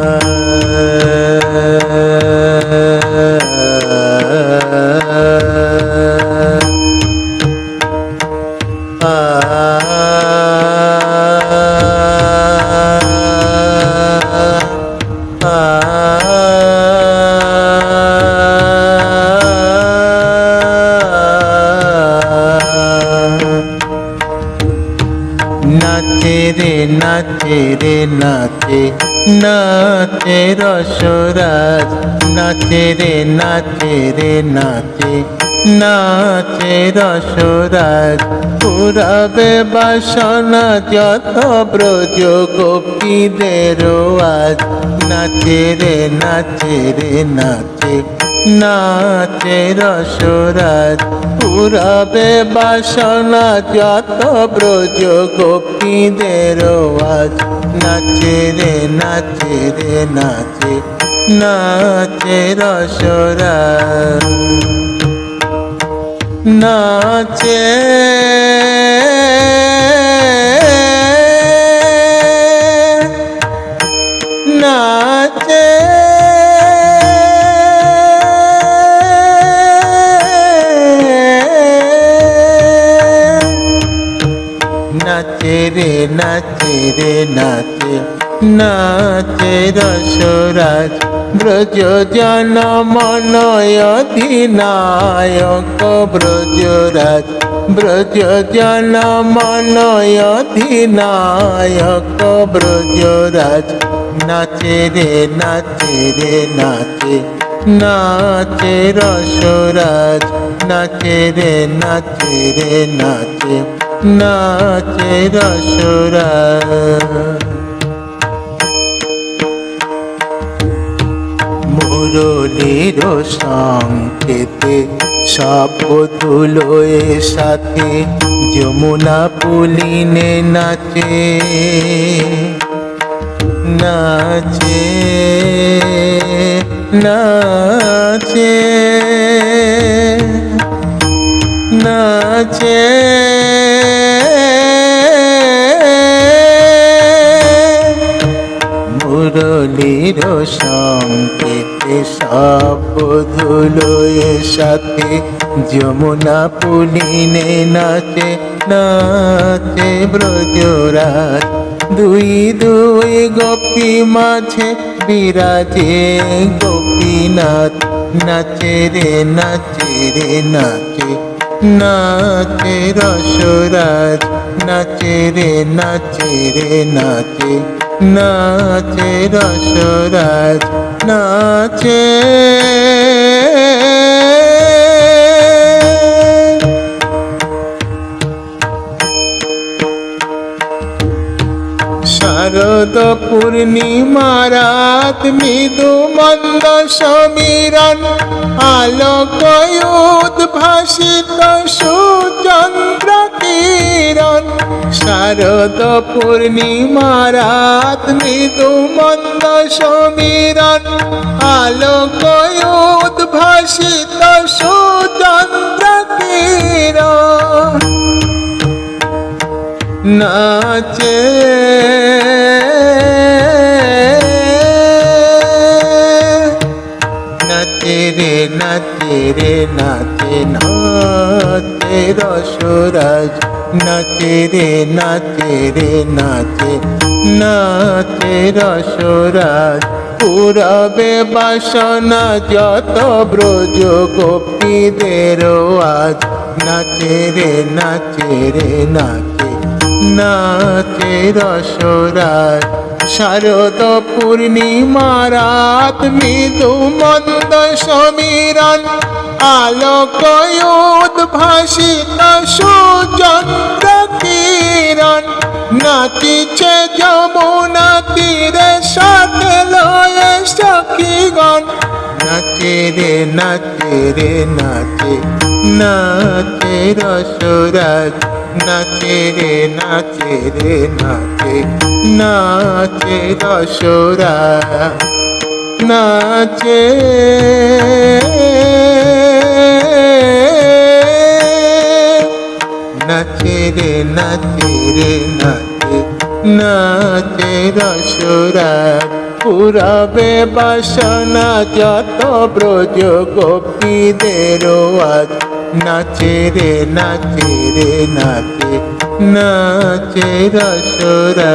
নাচে নাচে রে নাচে নাচে রসরাজ। নাচে রে নাচে রে নাচে নাচে রসরাজ। পুরাবে বাসনা যত ব্রজ গোপীদের আজ। নাচে রে নাচে রে নাচে নাচে রসরাজ, পুরাবে বাসনা, যত ব্রজ গোপীদের আজ নাচে রে নাচে রে, নাচে নাচে রসরাজ। নাচে নাচে নাচে রে নাচে নাচে রসরাজ ব্রজ জন মনয় অধিনায়ক ব্রজরাজ ব্রজ জন মনয় অধিনায়ক ব্রজরাজ নাচে রে নাচে রে, নাচে নাচে রসরাজ নাচে রে নাচে রে, নাচে। নাচে রসরাজ মুরলীর সংকেতে সব ধুলোয় সাথে যমুনা পুলিনে নাচে। নাচে নাচে নাচে। মুরলীর সংকেতে সব ধুলোয় সাথে যমুনা পুলিনে নাচে নাচে ব্রজরাজ। দুই দুই গোপী মাঝে বিরাজে গোপীনাথ। নাচে রে নাচে রে, নাচে নাচে রসরাজ। নাচে রে নাচে রে, নাচে নাচে রসরাজ নাচে। পূর্ণিমা রাত মৃদু মন্দ সমীরণ, আলোক উদ্ভাসিত সুচন্দ্র কিরণ। শারদ পূর্ণিমা রাত মৃদু মন্দ সমীরণ, আলোক উদ্ভাসিত সুচন্দ্র কিরণ। নাচে রে নাচে নাচে রসরাজ নাচে রে নাচে রে, নাচে নাচে রসরাজ পুরবে বাসনা যত ব্রজ গোপীদের আজ নাচে রে নাচে রে, নাচে নাচে রসরাজ শারদ পূর্ণিমা, রাত মৃদু মন্দ সমীরণ, আলোক উদ্ভাসিত সুচন্দ্র কিরণ। নাচিছে যমুনা তীরে সাথে লয়ে সখীগণ। নাচে রে নাচে রে, নাচে নাচে রসরাজ। নাচে রে নাচে রে, নাচে। নাচে রসরাজ নাচে। নাচে রে নাচে রে, নাচে। নাচে দশরা। পুরাবে বাসনা, যত ব্রজ গোপীদের আজ নাচে রে নাচে রে নাচে নাচে রসরা।